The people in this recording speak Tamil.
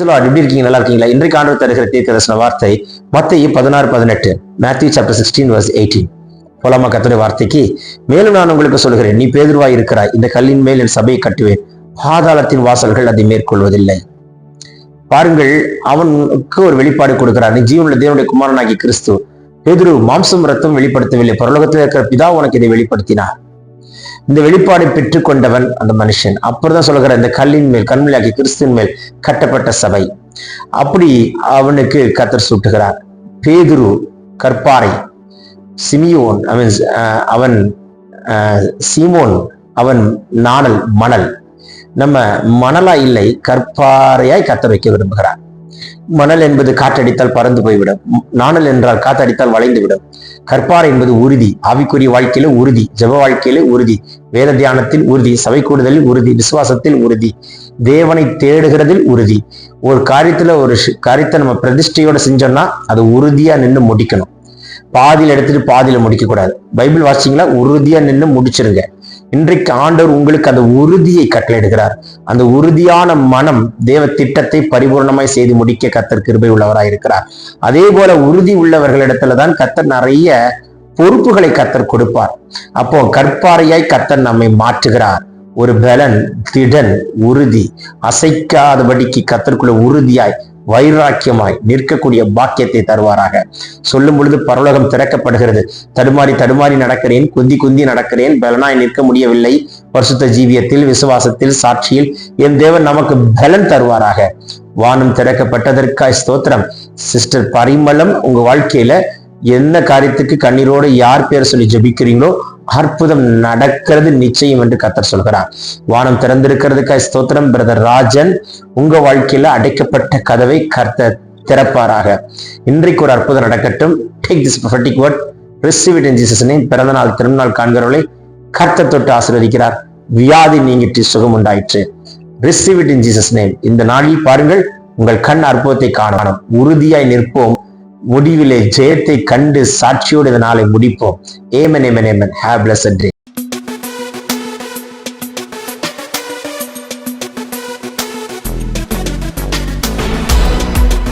Lord, எப்படி இருக்கீங்க? நல்லா இருக்கீங்களா? இன்றைக்கு ஆண்டு தருகிற தீர்க்கதர்சன வார்த்தை மத்திய பதினாறு பதினெட்டு Matthew chapter sixteen verse eighteen போலாமா கத்துடைய வார்த்தைக்கு? மேலும் நான் உங்களுக்கு சொல்கிறேன் நீ பேதுருவாய் இருக்கிறாய் இந்த கல்லின் மேல் என் சபையை கட்டுவேன் பாதாளத்தின் வாசல்கள் அதை மேற்கொள்வதில்லை. பாருங்கள் அவனுக்கு ஒரு வெளிப்பாடு கொடுக்கிறார் நீ ஜீவனுள்ள தேவனுடைய குமாரனாகி கிறிஸ்து. பேதுரு மாம்சம் ரத்தம் வெளிப்படுத்தவில்லை பரலோகத்தில் இருக்கிற பிதா உனக்கு இதை வெளிப்படுத்தினார். இந்த வெளிப்பாடை பெற்றுக்கொண்டவன் அந்த மனுஷன். அப்படிதான் சொல்லுகிற இந்த கல்லின் மேல் கண்மலையாகி கிறிஸ்தின் மேல் கட்டப்பட்ட சபை. அப்படி அவனுக்கு கத்தர் சூட்டுகிறார். பேதுரு கற்பாறை சிமியோன் அவன் அவன் சீமோன் அவன் நாணல் மணல். நம்ம மணலா இல்லை கற்பாறையாய் கத்த வைக்க விரும்புகிறார். மணல் என்பது காற்றடித்தால் பறந்து போய்விடும். நாணல் என்றால் காற்றடித்தால் வளைந்து விடும் கற்பாறை என்பது உறுதி. ஆவிக்குரிய வாழ்க்கையில உறுதி. ஜப வாழ்க்கையில உறுதி. வேத தியானத்தில் உறுதி. சபை கூடுதலில் உறுதி. விசுவாசத்தில் உறுதி. தேவனை தேடுகிறதில் உறுதி. ஒரு காரியத்துல ஒரு காரியத்தை நம்ம பிரதிஷ்டையோட செஞ்சோம்னா அது உறுதியா நின்று முடிக்கணும். பாதியில எடுத்துட்டு பாதியில முடிக்க கூடாது பைபிள் வாசிங்களா உறுதியா நின்று முடிச்சிருங்க. இன்றைக்கு ஆண்டவர் உங்களுக்கு அந்த உறுதியை கட்டளையிடுகிறார். அந்த உறுதியான மனம் தேவ திட்டத்தை பரிபூர்ணமாய் செய்து முடிக்க கத்தர் கிருபை உள்ளவராய் இருக்கிறார். அதே போல உறுதி உள்ளவர்களிடத்துல தான் கத்தர் நிறைய பொறுப்புகளை கத்தர் கொடுப்பார். அப்போ கற்பாறையாய் கத்தர் நம்மை மாற்றுகிறார். ஒரு பலன் திடன் உறுதி. அசைக்காதபடிக்கு கத்தருக்குள்ள உறுதியாய் வைராக்கியமாய் நிற்கக்கூடிய பாக்கியத்தை தருவாராக. சொல்லும் பொழுது பரலோகம் திறக்கப்படுகிறது. தடுமாறி தடுமாறி நடக்கிறேன் குந்தி குந்தி நடக்கிறேன். பலனாய் நிற்க முடியவில்லை. பரிசுத்த ஜீவியத்தில் விசுவாசத்தில் சாட்சியில் என் தேவன் நமக்கு பலன் தருவாராக. வானம் திறக்கப்பட்டதற்காய் ஸ்தோத்திரம். சிஸ்டர் பரிமளம் உங்க வாழ்க்கையில என்ன காரியத்துக்கு கண்ணீரோடு யார் பேர் சொல்லி ஜெபிக்கிறீங்களோ அற்புதம் நடக்கிறது நிச்சயம் என்று கத்தர் சொல்கிறார். வானம் திறந்திருக்கிறதுக்காய் ஸ்தோத்திரம் பிரதர் ராஜன். உங்க வாழ்க்கையில அடைக்கப்பட்ட கதவை கர்த்த திறப்பாராக. இன்றைக்கு ஒரு அற்புதம் நடக்கட்டும். Take this prophetic word receive it in Jesus பிறந்த நாள் திருநாள் காண்கிறவர்களை கர்த்த தொட்டு ஆசீர்வதிக்கிறார். வியாதி நீங்கிட்டு சுகம் உண்டாயிற்று. Receive it in Jesus name இந்த நாளில் பாருங்கள் உங்கள் கண் அற்புதத்தை காணணும் உறுதியாய் நிற்போம். முடிவிலே ஜெயத்தை கண்டு சாட்சியோடு இந்த நாளை முடிப்போம் amen amen amen have blessed day